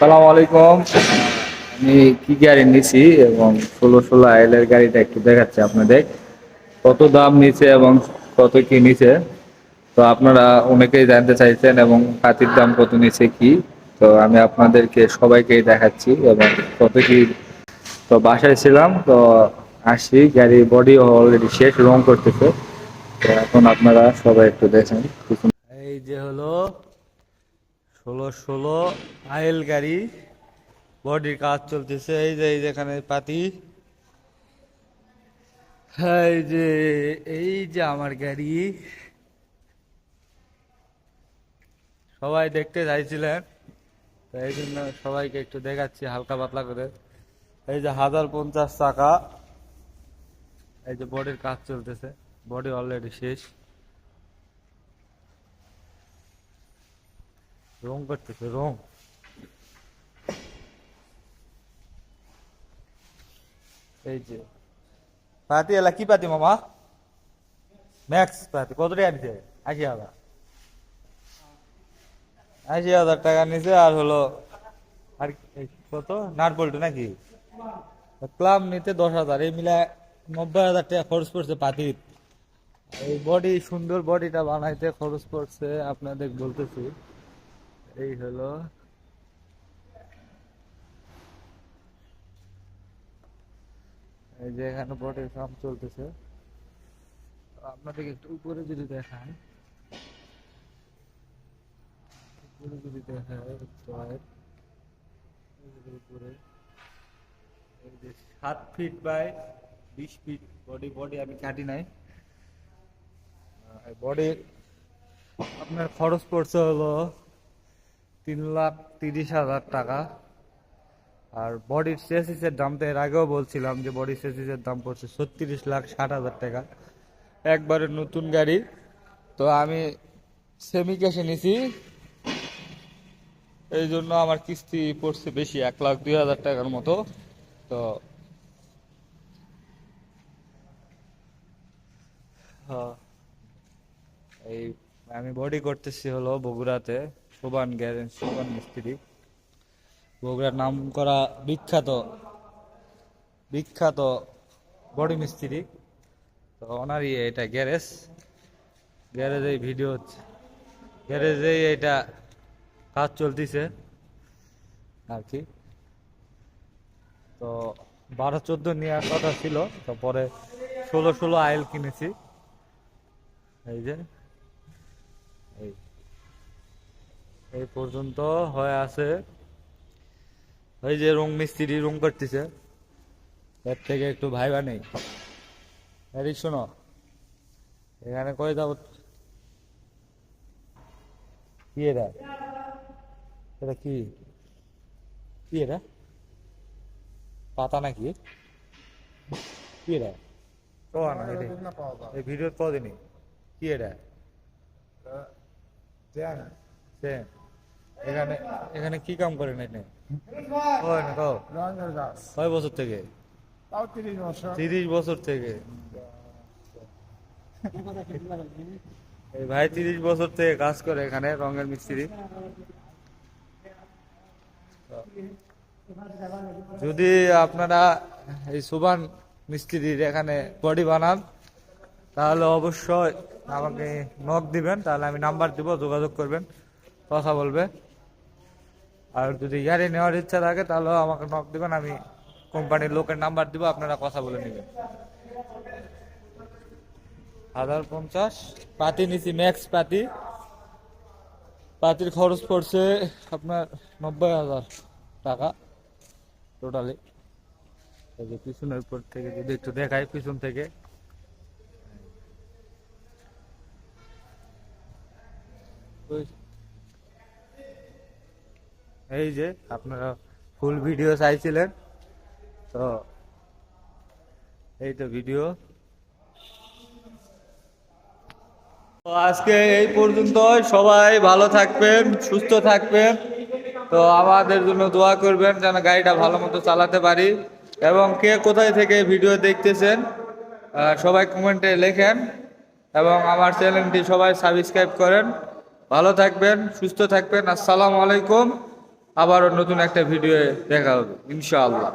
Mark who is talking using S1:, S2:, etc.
S1: সালাম আলাইকুম। আমি কি গাড়ি নিছি এবং ষোলো ষোলো আইলের গাড়িটা একটু দেখাচ্ছি আপনাদের। কত দাম নিছে এবং কত কি নিছে? তো আপনারা অনেকেই জানতে চাইছেন এবং পাতির দাম কত নিছে কি? তো আমি আপনাদেরকে সবাইকেই দেখাচ্ছি এবং কত কি তো বাসায় ছিলাম, তো আসি। গাড়ি বডি অলরেডি শেষ, রং করতেছে। তো এখন আপনারা সবাই একটু দেখেন। এই যে হলো ষোলো ষোলো, আইল গাড়ি, বডির কাজ চলতেছে, এই যে, এই যেখানে পাতি। এই যে এই যে আমার গাড়ি। সবাই দেখতে চাইছিলেন এই জন্য সবাইকে একটু দেখাচ্ছি হালকা পাতলা করে। এই যে হাজার পঞ্চাশ টাকা এই যে বডির কাজ চলতেছে, বডি অলরেডি শেষ। রং করতেছে রং এই যে পাতি এলা কি পাতি মামা ম্যাক্স পাতি কত টাকা নিছে আশি হাজার আশি হাজার টাকা নিছে আর হলো আর কত নাট বল্টু নাকি ক্লাব নিতে দশ হাজার. এই মিলে নব্বই হাজার টাকা খরচ পড়ছে পাতির এই বডি সুন্দর বডিটা বানাইতে খরচ পড়ছে আপনাদের বলতেছি। এই হলো এই যে এখানে বটের কাম চলতেছে। আপনাদেরকে একটু উপরে যদি দেখান, উপরে যদি দেখায় উপরে, এই যে সাত ফিট বাই বিশ ফিট বডি বডি আমি কাটি নাই। বডি আপনার খরচ পড়ছে হলো তিন লাখ তিরিশ হাজার টাকা। আর বডির চেসিসের দাম তো এর আগেও বলছিলাম যে বডির চেসিসের দাম পড়ছে ছত্রিশ লাখ ষাট হাজার টাকা। একবারে নতুন গাড়ি। তো আমি সেমি ক্যাশে নিছি। এই জন্য আমার কিস্তি পড়ছে বেশি এক লাখ দুই হাজার টাকার মতো। তো হ্যাঁ, এই আমি বডি করতেছি হলো বগুড়াতে। শোভান গ্যারেজ শোভান মিস্ত্রি। বগুড়ার নাম করা বিখ্যাত বিখ্যাত বডি মিস্ত্রি। তো ওনারই এটা গ্যারেজ। গ্যারেজে ভিডিও গ্যারেজে এটা কাজ চলতেছে। আর কি। তো বারো চোদ্দ নেওয়ার কথা ছিল তারপরে ষোলো ষোলো আইল কিনেছি। এই যে, এই। এই পর্যন্ত হয়ে আছে। ওই যে রং মিস্ত্রি রং করতেছে। এর থেকে একটু ভাইবা নেই। এদিক শোনো। এখানে কই যাব কি এটা? এটা কি? কি এটা? পাতা নাকি? কি এটা? কওয়া না এই ভিডিও কদিনই কি এটা? সে এখানে এখানে কি কাম করেন এখানে হয় কও। কয় বছর থেকে?
S2: তিরিশ বছর।
S1: তিরিশ বছর থেকে। এই ভাই তিরিশ বছর থেকে কাজ করে এখানে রঙের মিস্ত্রি। যদি আপনারা এই সুবান মিস্ত্রির এখানে বডি বানান তাহলে অবশ্যই আমাকে নক দিবেন তাহলে আমি নাম্বার দিব যোগাযোগ করবেন কথা বলবে। আর যদি গাড়ি নেওয়ার ইচ্ছা থাকে, তাহলে আমাকে নক দিবেন, আমি কোম্পানির লোকের নাম্বার দিব, আপনারা কথা বলে নেবেন। হাজার পঞ্চাশ। পাতি নিছি ম্যাক্স পাতি। পাতির খরচ পড়ছে আপনার নব্বই হাজার টাকা টোটালি যে পিছনের উপর থেকে যদি একটু দেখাই, পিছন থেকে। ওই- এই যে আপনারা ফুল ভিডিও চাইছিলেন, তো এই তো ভিডিও তো আজকে এই পর্যন্ত সবাই ভালো থাকবেন, সুস্থ থাকবেন। তো আমাদের জন্য দোয়া করবেন যেন গাড়িটা ভালো মতো চালাতে পারি। এবং কে কোথায় থেকে ভিডিও দেখতেছেন সবাই কমেন্টে লেখেন। এবং আমার চ্যানেলটি সবাই সাবস্ক্রাইব করেন। ভালো থাকবেন, সুস্থ থাকবেন। আসসালামু আলাইকুম। আবারও নতুন একটা ভিডিও দেখা হবে ইনশাআল্লাহ।